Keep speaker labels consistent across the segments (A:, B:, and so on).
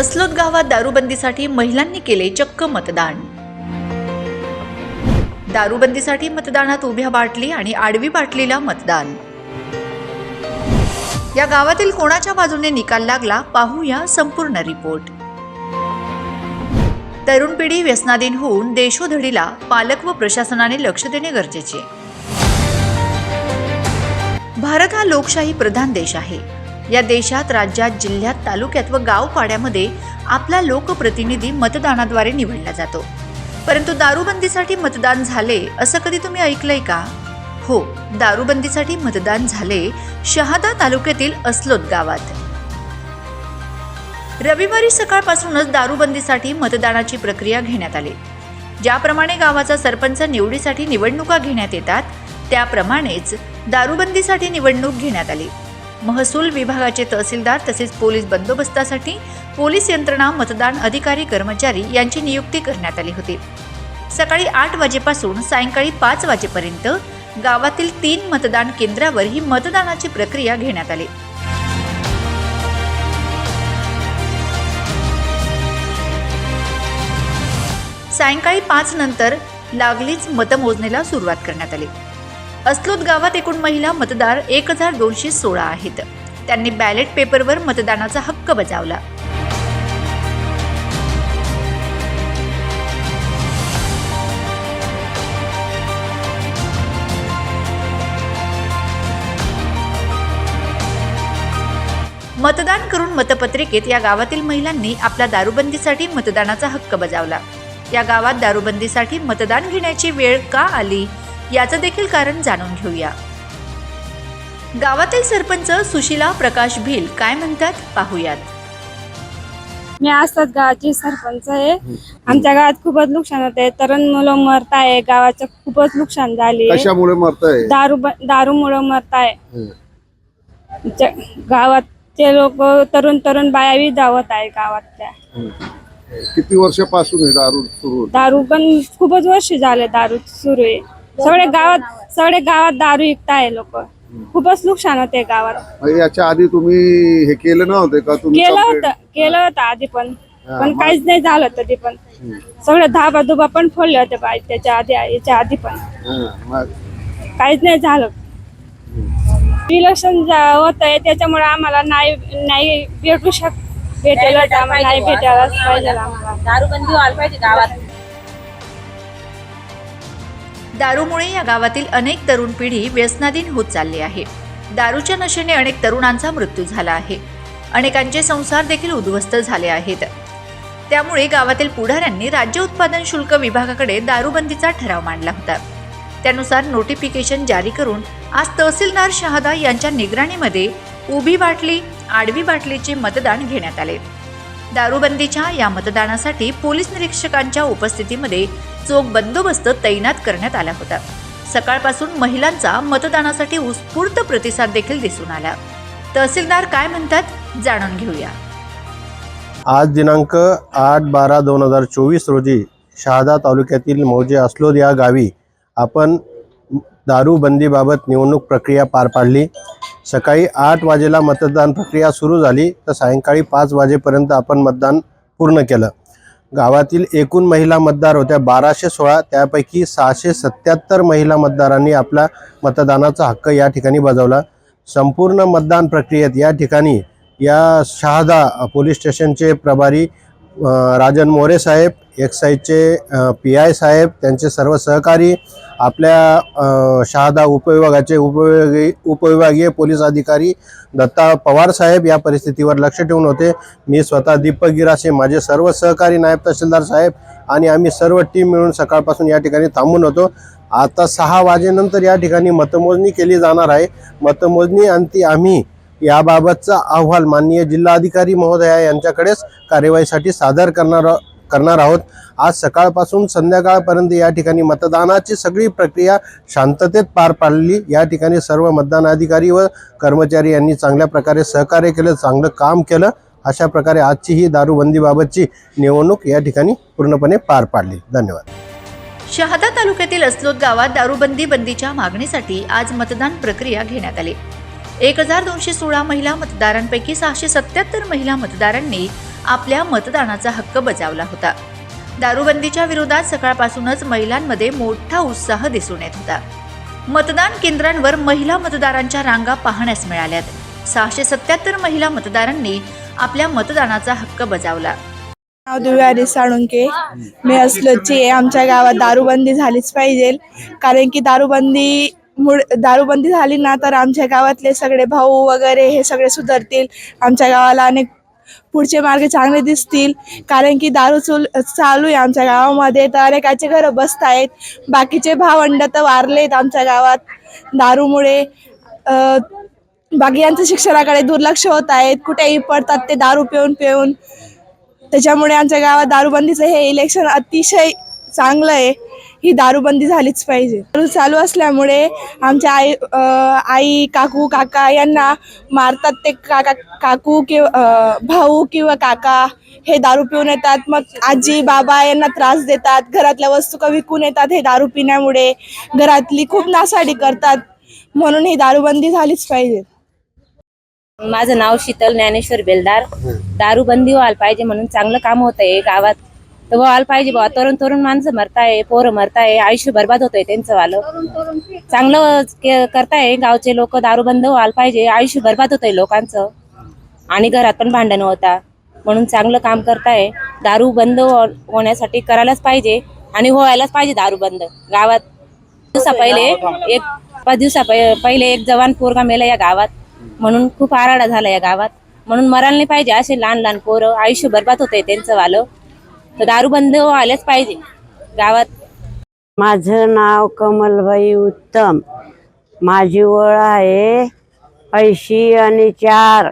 A: अस्लोद गावात दारूबंदीसाठी महिलांनी केले चक्क मतदान. दारूबंदीसाठी मतदानात उभ्या बाटली आणि आडवी बाटलीला मतदान. या गावातील कोणाच्या बाजूने निकाल लागला पाहूया संपूर्ण रिपोर्ट. तरुण पिढी व्यसनाधीन होऊन देशोधडीला पालक व प्रशासनाने लक्ष देणे गरजेचे. भारत हा लोकशाही प्रधान देश आहे. या देशात राज्यात जिल्ह्यात तालुक्यात व गावपाड्यामध्ये आपला लोकप्रतिनिधी मतदानाद्वारे निवडला जातो. परंतु दारूबंदीसाठी मतदान झाले असं कधी तुम्ही ऐकलंय का? हो दारूबंदीसाठी मतदान झाले शहादा तालुक्यातील अस्लोद गावात. रविवारी सकाळपासूनच दारूबंदीसाठी मतदानाची प्रक्रिया घेण्यात आली. ज्याप्रमाणे गावाचा सरपंच निवडीसाठी निवडणुका घेण्यात येतात त्याप्रमाणेच दारूबंदीसाठी निवडणूक घेण्यात आली. महसूल विभागाचे तहसीलदार तसेच पोलीस बंदोबस्तासाठी पोलीस यंत्रणा मतदान अधिकारी कर्मचारी यांची नियुक्ती करण्यात आली होती. सकाळी आठ वाजेपासून सायंकाळी पाच वाजेपर्यंत गावातील तीन मतदान केंद्रावर ही मतदानाची प्रक्रिया घेण्यात आली. सायंकाळी पाच नंतर लागलीच मतमोजणीला सुरुवात करण्यात आली. अस्लोद गावात एकूण महिला मतदार एक हजार दोनशे सोळा आहेत. त्यांनी बॅलेट पेपरवर मतदानाचा हक्क बजावला. मतदान करून मतपत्रिकेत या गावातील महिलांनी आपला दारूबंदीसाठी मतदानाचा हक्क बजावला. या गावात दारूबंदीसाठी मतदान घेण्याची वेळ का आली? याचं देखील कारण जाणून घेऊया. गावातील सरपंच सुशिला प्रकाश भिल काय म्हणतात पाहूयात.
B: मी असतात गावाची सरपंच आहे. आमच्या गावात खूपच नुकसान होते तरुण मुलं मरत आहे गावाचं खूपच नुकसान झाले
C: कशामुळे मरताय?
B: दारू दारूमुळे मरत आहे गावातचे लोक तरुण तरुण बाया बी धावत आहे गावातल्या.
C: किती वर्षापासून हे दारू सुरू?
B: दारू पण खूपच वर्ष झाले दारू सुरू आहे. सगळे गावात सगळे गावात दारू विकत आहे लोक खूपच नुकसान होते गावात.
C: मग याच्या आधी तुम्ही हे केलं नव्हते का? तुम्ही
B: केलं
C: complaint-
B: होतं केलं होतं आधी पण. पण? काहीच नाही झालं तरी पण. सगळे धाबा दुबा पण फोडले होते बाई त्याच्या आधी याच्या आधी पण.
C: हा, मग?
B: काहीच नाही झालं. इलेक्शन होत आहे त्याच्यामुळे आम्हाला नाही नाही भेटू शक भेटेल होतं आम्हाला नाही भेटायलाच पाहिजे आम्हाला.
D: दारूबंदी व्हायला पाहिजे गावात.
A: दारूमुळे या गावातील अनेक तरुण पिढी व्यसनाधीन होत चालली आहे. दारूच्या नशेने अनेक तरुणांचा मृत्यू झाला आहे. अनेकांचे संसार देखील उद्ध्वस्त झाले आहेत. त्यामुळे गावातील पुढाऱ्यांनी राज्य उत्पादन शुल्क विभागाकडे दारूबंदीचा ठराव मांडला होता. त्यानुसार नोटिफिकेशन जारी करून आज तहसीलदार शहादा यांच्या निगराणीमध्ये उभी बाटली आडवी बाटलीचे मतदान घेण्यात आले. दारूबंदीच्या या मतदानासाठी पोलीस निरीक्षकांच्या उपस्थितीमध्ये चोख बंदोबस्त तैनात करण्यात आला होता. सकाळपासून महिलांचा मतदानासाठी उत्स्फूर्त प्रतिसाद देखील दिसून आला. तहसीलदार काय म्हणतात जाणून घेऊया.
E: आज दिनांक आठ बारा दोन हजार चोवीस रोजी शहादा तालुक्यातील मौजे असलोद या गावी आपण दारूबंदीबाबत निवडणूक प्रक्रिया पार पाडली. सकाळी आठ वाजेला मतदान प्रक्रिया सुरू झाली. तर सायंकाळी पाच वाजेपर्यंत आपण मतदान पूर्ण केलं. गावातील एकूण महिला मतदार होत्या बाराशे सोळा त्यापैकी सहाशे सत्याहत्तर महिला मतदारांनी आपला मतदानाचा हक्क या ठिकाणी बजावला. संपूर्ण मतदान प्रक्रियेत या ठिकाणी या शहादा पोलीस स्टेशनचे प्रभारी राजन मोरे साहेब एक्साईजचे पी आय साहेब त्यांचे सर्व सहकारी आपल्या शहादा उपविभागाचे उपविभागी उपविभागीय पोलीस अधिकारी दत्ता पवार साहेब या परिस्थितीवर लक्ष ठेवून होते. मी स्वतः दीपक गिरासे माझे सर्व सहकारी नायब तहसीलदार साहेब आणि आम्ही सर्व टीम मिळून सकाळपासून या ठिकाणी थांबून होतो. आता सहा वाजेनंतर या ठिकाणी मतमोजणी केली जाणार आहे. मतमोजणी आणि ती आम्ही याबाबतचा अहवाल माननीय जिल्हाधिकारी महोदया यांच्याकडेच कार्यवाहीसाठी सादर करणार करणार आहोत. आज सकाळपासून संध्याकाळपर्यंत या ठिकाणी मतदानाची सगळी प्रक्रिया शांततेत पार पाडली. या ठिकाणी सर्व मतदान अधिकारी व कर्मचारी यांनी चांगल्या प्रकारे सहकार्य केलं चांगलं काम केलं. अशा प्रकारे आजची ही दारूबंदीबाबतची निवडणूक या ठिकाणी पूर्णपणे पार पाडली. धन्यवाद.
A: शहादा तालुक्यातील असलोद गावात दारूबंदी बंदीच्या मागणीसाठी आज मतदान प्रक्रिया घेण्यात आली. एक हजार दोनशे सोळा महिला मतदारांपैकी सहाशे सत्याहत्तर महिला मतदारांनी आपल्या मतदानाचा हक्क बजावला होता. दारूबंदीच्या विरोधात सकाळपासूनच महिलांमध्ये मोठा उत्साह दिसून येत होता. मतदान केंद्रांवर महिला मतदारांच्या रांगा पाहण्यास मिळाल्यात. सहाशे सत्याहत्तर महिला मतदारांनी आपल्या मतदानाचा हक्क बजावला.
D: नाव दुव्यारी साळुंके. मी असलोची आहे. आमच्या गावात दारूबंदी झालीच पाहिजे. कारण की दारूबंदी दारूबंदी झाली ना तर आमच्या गावातले सगळे भाऊ वगैरे हे सगळे सुधारतील. आमच्या गावाला अनेक पुढचे मार्ग चांगले दिसतील. कारण की दारू चुल चालू आहे आमच्या गावामध्ये तर अनेकाचे घरं बसत आहेत बाकीचे भावंड तर वारलेत आमच्या गावात. दारूमुळे बाकी यांचं शिक्षणाकडे दुर्लक्ष होत आहेत कुठेही पडतात ते दारू पिऊन पिऊन. त्याच्यामुळे आमच्या गावात दारूबंदीचं हे इलेक्शन अतिशय चांगलं आहे. ही दारूबंदी झालीच पाहिजे. दारू चालू असल्यामुळे आमच्या आई आई काकू काका यांना मारतात ते काका काकू किंवा भाऊ किंवा काका हे दारू पिऊन येतात. मग आजी बाबा यांना त्रास देतात. घरातल्या वस्तू का विकून येतात हे दारू पिण्यामुळे. घरातली खूप नासाडी करतात. म्हणून ही दारूबंदी झालीच पाहिजे.
F: माझं नाव शीतल ज्ञानेश्वर बेलदार. दारूबंदी व्हायला पाहिजे म्हणून चांगलं काम होत आहे गावात तर व्हायला पाहिजे बाबा. तरुण तरुण माणसं मरताय पोरं मरताय आयुष्य बरबाद होतंय त्यांचं वालं. चांगलं करताय गावचे लोक दारूबंद व्हायला पाहिजे. आयुष्य बरबाद होतंय लोकांचं. आणि घरात पण भांडण होता. म्हणून चांगलं काम करताय. दारू बंद हो- होण्यासाठी करायलाच पाहिजे. आणि व्हायलाच पाहिजे दारू बंद गावात दिवसा पहिले एक पाच दिवसा पहि- पहिले एक जवान पोरगा मेला या गावात. म्हणून खूप आराडा झाला या गावात. म्हणून मरायला नाही पाहिजे असे लहान लहान पोरं. आयुष्य बरबाद होतंय त्यांचं वालं. तर दारू बंद व्हायलाच पाहिजे गावात.
G: माझं नाव कमलबाई उत्तम. माझी ओळ आहे ऐंशी आणि चार.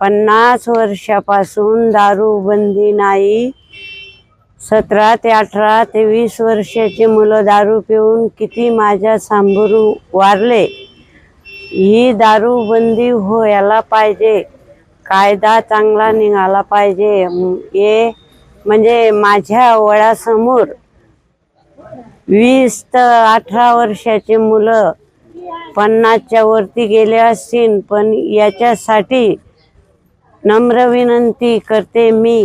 G: पन्नास वर्षापासून दारूबंदी नाही. सतरा ते अठरा ते वीस वर्षाची मुलं दारू पिऊन किती माझ्या सांभरू वारले. ही दारूबंदी व्हायला पाहिजे. कायदा चांगला निघाला पाहिजे. म- हे म्हणजे माझ्या वळासमोर वीस तर अठरा वर्षाची मुलं पन्नासच्या वरती गेले असतील पण याच्यासाठी नम्र विनंती करते मी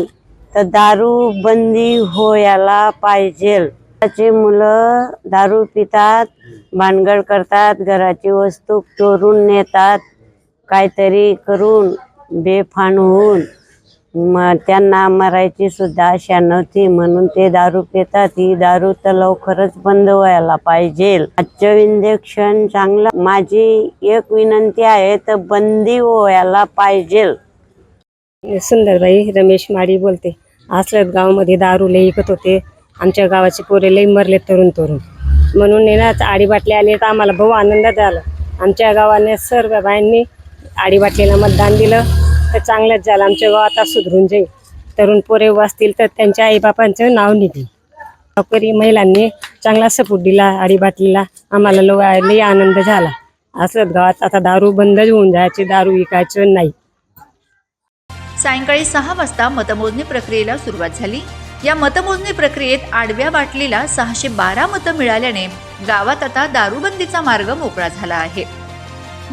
G: तर दारू बंदी होयला पाहिजे. आताची मुलं दारू पितात भानगड करतात घराची वस्तू चोरून नेतात काहीतरी करून बेफान होऊन. मग त्यांना मरायची सुद्धा आशा नव्हती. म्हणून ते दारू पितात. ही दारू तर लवकरच बंद व्हायला पाहिजे. आजचं इंजेक्शन चांगलं माझी एक विनंती आहे तर बंदी व्हायला पाहिजे.
H: सुंदरबाई रमेश माडी बोलते. आसरत गावामध्ये दारू लई विकत होते. आमच्या गावाचे पोरे लई मरले तरुण तरुण. म्हणून येणार आडी बाटले आली तर आम्हाला भाऊ आनंद झाला. आमच्या गावाने सर्व बायांनी आडी बाटलीला मतदान दिलं. तर चांगलंच झालं. आमच्या गाव आता सुधरून जाईल तरुण पोरे वाचतील तर त्यांच्या आईबापांचं नाव निघेल. गावकरी महिलांनी चांगला सपोर्ट दिला आडी बाटलीला आम्हाला लो लई आनंद झाला. असंच गावात आता दारू बंदच होऊन जायचे दारू विकायचं नाही.
A: सायंकाळी सहा वाजता मतमोजणी प्रक्रियेला सुरुवात झाली. या मतमोजणी प्रक्रियेत आडव्या बाटलीला सहाशे बारा मतं मिळाल्याने गावात आता दारूबंदीचा मार्ग मोकळा झाला आहे.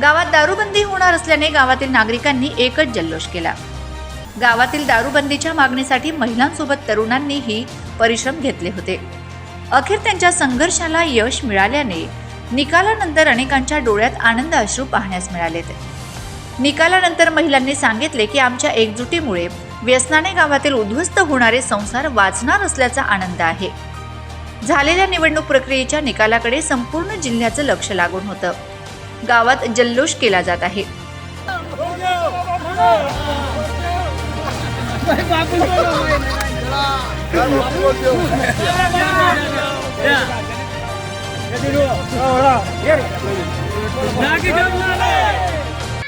A: गावात दारूबंदी होणार असल्याने गावातील नागरिकांनी एकच जल्लोष केला. गावातील दारूबंदीच्या मागणीसाठी महिलांसोबत तरुणांनीही परिश्रम घेतले होते. अखेर त्यांच्या संघर्षाला यश मिळाल्याने निकालानंतर अनेकांच्या डोळ्यात आनंद अश्रू पाहण्यास मिळालेत. निकालानंतर महिलांनी सांगितले की आमच्या एकजुटीमुळे व्यसनाने गावातील उद्ध्वस्त होणारे संसार वाचणार असल्याचा आनंद आहे. झालेल्या निवडणूक प्रक्रियेच्या निकालाकडे संपूर्ण जिल्ह्याचं लक्ष लागून होतं. गावात जल्लोष केला जात आहे.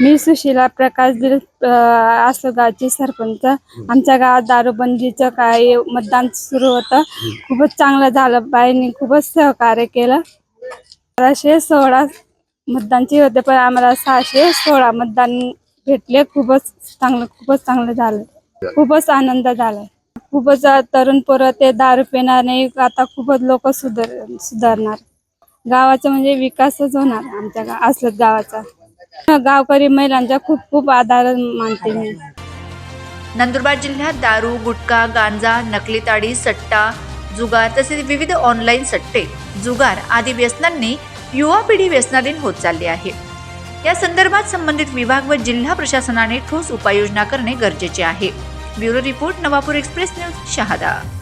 B: मी सुशीला प्रकाश दिल असं सरपंच. आमच्या गावात दारूबंदीचं काय मतदान सुरू होतं. खूपच चांगलं झालं बाईंनी खूपच सहकार्य केलं. बाराशे सोळा मतदानचे होते पण आम्हाला सहाशे सोळा मतदान भेटले. खूपच चांगलं खूपच चांगलं झालं. खूपच आनंद झाला. खूपच तरुण पोरं ते दारू पिणार नाही आता खूपच लोक सुधार सुधारणार. गावाचा म्हणजे विकासच होणार आमच्या गा असलत गावाचा. गावकरी महिलांचा खूप खूप आधार मानते मी.
A: नंदुरबार जिल्ह्यात दारू गुटखा गांजा नकली ताडी सट्टा जुगार तसेच विविध ऑनलाईन सट्टे जुगार आदी व्यसनांनी युवा पिढी व्यसनाधीन होत चालली आहे. या संदर्भात संबंधित विभाग व जिल्हा प्रशासनाने ठोस उपाययोजना करणे गरजेचे आहे. Bureau report Navapur express news Shahada.